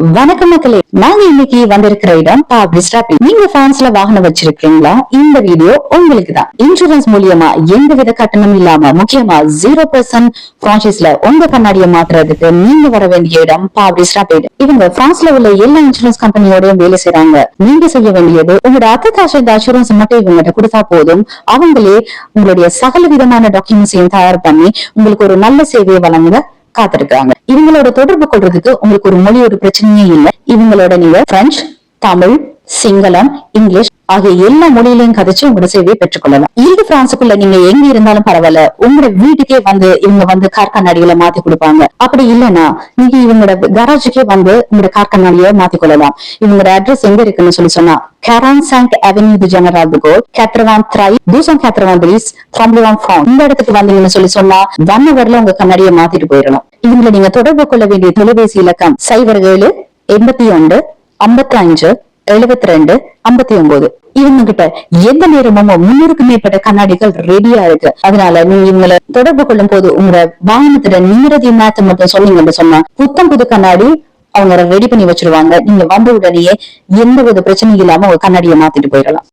வணக்கம் மக்களே நாங்க இன்னைக்கு வந்திருக்கிற இடம் பாபிஸ்டாபி நீங்க பிரான்ஸ்ல வாகனம் வச்சிருக்கீங்களா? இந்த வீடியோ உங்களுக்கு தான் இன்சூரன்ஸ் மூலியமா எந்த வித கட்டணம் இல்லாம முக்கியமா ஜீரோ பர்சன்ட் பிரான்சைஸ்ல உங்க கண்ணாடியை மாத்துறதுக்கு நீங்க வர வேண்டிய இடம் பாபிஸ்டாபி இவங்க பிரான்ஸ்ல உள்ள எல்லா இன்சூரன்ஸ் கம்பெனியோடயும் வேலை செய்றாங்க. நீங்க செய்ய வேண்டியது உங்களோட அத்தகாச இந்த அசூரன்ஸ் மட்டும் இவங்ககிட்ட கொடுத்தா போதும். அவங்களே உங்களுடைய சகல விதமான டாக்குமெண்ட்ஸையும் தயார் பண்ணி உங்களுக்கு ஒரு நல்ல சேவையை வழங்க காத்திருக்காங்க இவங்களோட தொடர்பு கொள்றதுக்கு உங்களுக்கு ஒரு மொழி ஒரு பிரச்சனையே இல்லை. இவங்களோட நீங்க பிரெஞ்சு தமிழ் சிங்களம் இங்கிலீஷ் ஆகிய எல்லா மொழியிலையும் கதைச்சு உங்களோட சேவையை பெற்றுக்கொள்ளலாம். இது பிரான்சுக்குள்ள நீங்க எங்க இருந்தாலும் பரவாயில்ல. உங்களோட வீட்டுக்கே வந்து இவங்க வந்து கார் கண்ணாடிகளை மாத்தி கொடுப்பாங்க. அப்படி இல்லைன்னா நீங்க இவங்களோட கராஜுக்கே வந்து உங்களோட கார் கண்ணாடியை மாத்தி கொள்ளலாம். இவங்களோட அட்ரஸ் எங்க இருக்குன்னு சொல்லி சொன்னா கேரான் சாங்க் அவென்யூ டு ஜெனரல் டு கோல் கேத்ரவான் த்ரை தூசம் கேத்ரவான் பிரிஸ் ட்ரம்ப்ளிவான் ஃபார்ம் இந்த இடத்துக்கு வந்தீங்கன்னு சொல்லி சொன்னா ஒன் ஹவர்ல உங்க கண்ணாடியை மாத்திட்டு போயிடலாம் இதுல நீங்க தொடர்பு கொள்ள வேண்டிய தொலைபேசி இலக்கம் சைபர் ஏழு எண்பத்தி ஒன்று ஐம்பத்தி அஞ்சு எழுபத்தி ரெண்டு ஐம்பத்தி ஒன்பது இவங்க கிட்ட எந்த நேரமும் முன்னூறுக்கு மேற்பட்ட கண்ணாடிகள் ரெடியா இருக்கு. அதனால நீ இவங்களை தொடர்பு கொள்ளும் போது உங்களோட வாகனத்துல நிம்மதி மேத்த மட்டும் சொன்னீங்கன்னு சொன்னா புத்தம் புது கண்ணாடி அவங்க ரெடி பண்ணி வச்சிருவாங்க. நீங்க வந்த உடனேயே எந்த வித பிரச்சனையும் இல்லாம ஒரு கண்ணாடியை மாத்திட்டு போயிடலாம்.